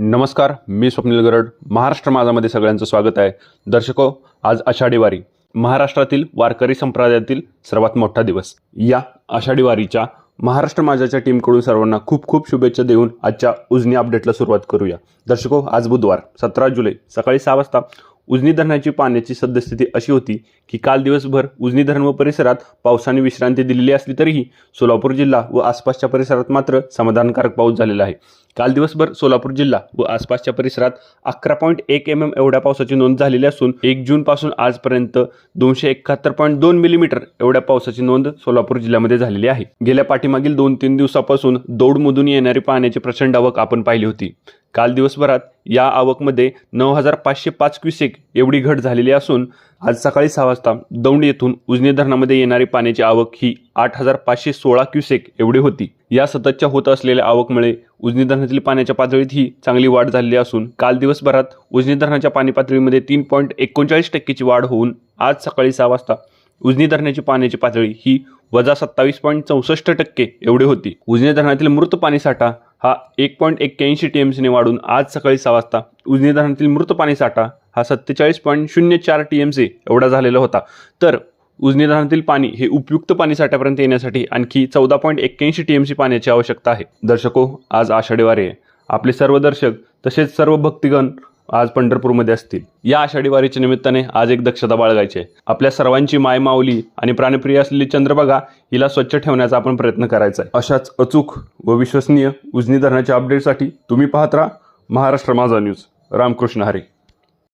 नमस्कार मी स्वप्नील गरड. महाराष्ट्र माझामध्ये सगळ्यांचं स्वागत आहे. दर्शको आज आषाढी वारी. महाराष्ट्रातील वारकरी संप्रदायातील सर्वात मोठा दिवस. या आषाढी वारीच्या महाराष्ट्र माझ्याच्या टीमकडून सर्वांना खूप खूप शुभेच्छा देऊन आजच्या उजनी अपडेटला सुरुवात करूया. दर्शको आज बुधवार सतरा जुलै सकाळी सहा वाजता उजनी धरणाची पाण्याची सद्यस्थिती अशी होती की काल दिवसभर उजनी धरण व परिसरात पावसाने विश्रांती दिलेली असली तरीही सोलापूर जिल्हा व आसपासच्या परिसरात मात्र समाधानकारक पाऊस झालेला आहे. काल दिवसभर सोलापूर जिल्हा व आसपासच्या परिसरात अकरा पॉईंट एक एम एम एवढ्या पावसाची नोंद झालेली असून एक जूनपासून आजपर्यंत दोनशे एकाहत्तर पॉईंट दोन मिलीमीटर एवढ्या पावसाची नोंद सोलापूर जिल्ह्यामध्ये झालेली आहे. गेल्या पाठीमागील दोन तीन दिवसापासून दौडमधून येणारी पाण्याची प्रचंड आवक आपण पाहिली होती. काल दिवसभरात या आवकमध्ये नऊ हजार पाचशे पाच क्युसेक एवढी घट झालेली असून आज सकाळी सहा वाजता दौंड येथून उजनी धरणामध्ये येणारी पाण्याची आवक ही आठ हजार पाचशे सोळा क्युसेक एवढी होती. या सततच्या होत असलेल्या आवकमुळे उजनी धरणातील पाण्याच्या पातळीत ही चांगली वाढ झालेली असून काल दिवसभरात उजनी धरणाच्या पाणी पातळीमध्ये तीन पॉईंट एकोणचाळीस टक्केची वाढ होऊन आज सकाळी सहा वाजता उजनी धरणाची पाण्याची पातळी ही वजा सत्तावीस पॉईंट चौसष्ट टक्के एवढी होती. उजनी धरणातील मृत पाणीसाठा हा एक पॉईंट एक्क्याऐंशी टी एम सीने वाढून आज सकाळी सहा वाजता उजनी धरणातील मृत पाणीसाठा हा सत्तेचाळीस पॉईंट शून्य चार टी एम सी एवढा झालेला होता. तर उजनी धरणातील पाणी हे उपयुक्त पाणीसाठ्यापर्यंत येण्यासाठी आणखी चौदा पॉईंट एक्क्याऐंशी टी एम सी पाण्याची आवश्यकता आहे. दर्शको आज आषाढीवारी आहे. आपले सर्व दर्शक तसेच सर्व भक्तिगण आज पंढरपूरमध्ये असतील. या आषाढी वारीच्या निमित्ताने आज एक दक्षता बाळगायची आहे. आपल्या सर्वांची माय माऊली आणि प्राणप्रिय असलेली चंद्रभागा हिला स्वच्छ ठेवण्याचा आपण प्रयत्न करायचा आहे. अशाच अचूक व विश्वसनीय उजनी धरणाच्या अपडेटसाठी तुम्ही पाहत राहा महाराष्ट्र माझा न्यूज. रामकृष्ण हरी.